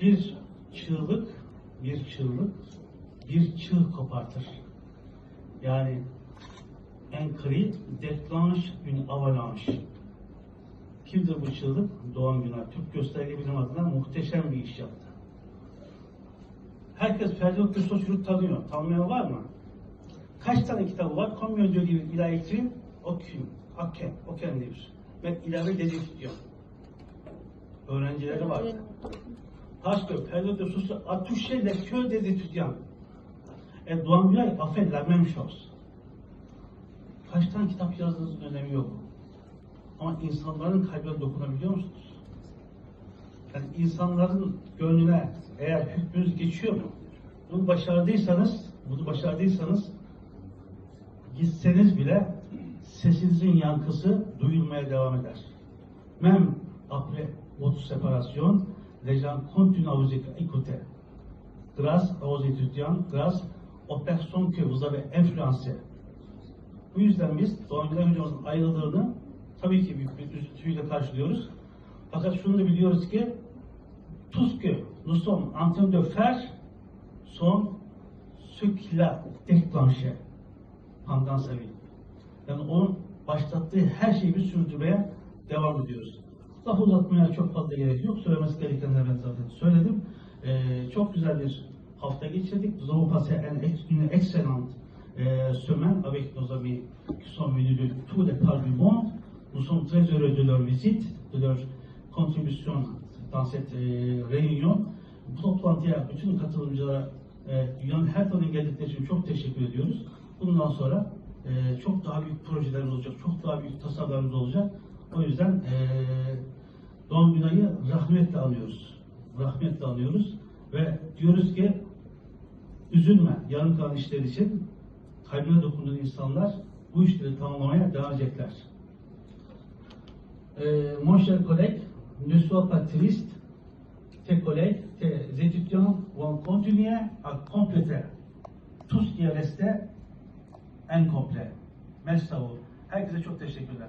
Bir çığlık, bir çığlık, bir çığ kopartır. Yani un cri déclenche une avalanche. Kimdir bu çığlık? Doğan Günay. Türk Gösterge Bilim adına muhteşem bir iş yaptı. Herkes Ferdi Köstos'u tanıyor. Tanımayan var mı? Kaç tane kitabı var? Combien de livres il a écrit? Aucun. Aucun. Aucun livre. Ben ilave d'édition. Öğrencileri var. Parce que Ferdi Köstos a touché les cœurs des étudiants. Et Doğan a fait la même chose. Kaç tane kitap yazdığınızın önemi yok. Ama insanların kalbine dokunabiliyor musunuz? Yani insanların gönlüne eğer hükmünüz geçiyor mu? Bunu başardıysanız, bunu başardıysanız gitseniz bile sesinizin yankısı duyulmaya devam eder. Même après votre séparation, les gens continuent à vous écouter. Grâce aux étudiants, grâce aux personnes que vous avez influencées. Bu yüzden biz Doğan Güler hocamızın ayrıldığını tabii ki büyük bir üzüntüyle karşılıyoruz. Fakat şunu da biliyoruz ki tout ce que nous sommes en train de faire sont ce qu'il a. Yani onun başlattığı her şeyi bir sürdürmeye devam ediyoruz. Laf uzatmaya çok fazla gerek yok. Söylemesi gerekenleri ben zaten söyledim. Ee, çok güzel bir hafta geçirdik. Nous avons passé un- une excellente euh, semaine avec nos amis qui sont venus de tous les parts du monde. Nous sommes très heureux de leur visite, de leur contribution dans cette euh, réunion. Bu toplantıya bütün katılımcılara e, dünyanın her tarafından geldikleri için çok teşekkür ediyoruz. Bundan sonra e, çok daha büyük projelerimiz olacak, çok daha büyük tasarlarımız olacak. O yüzden e, Doğum Günay'ı rahmetle anıyoruz. Rahmetle anıyoruz ve diyoruz ki üzülme yarım kalan işler için kalbine dokunduğun insanlar bu işleri tamamlamaya devam edecekler. Euh, mon cher collègue, ne sois pas triste. Tes collègues, tes étudiants vont continuer à compléter tout ce qui est resté incomplet. Merci à vous. Herkese çok teşekkürler.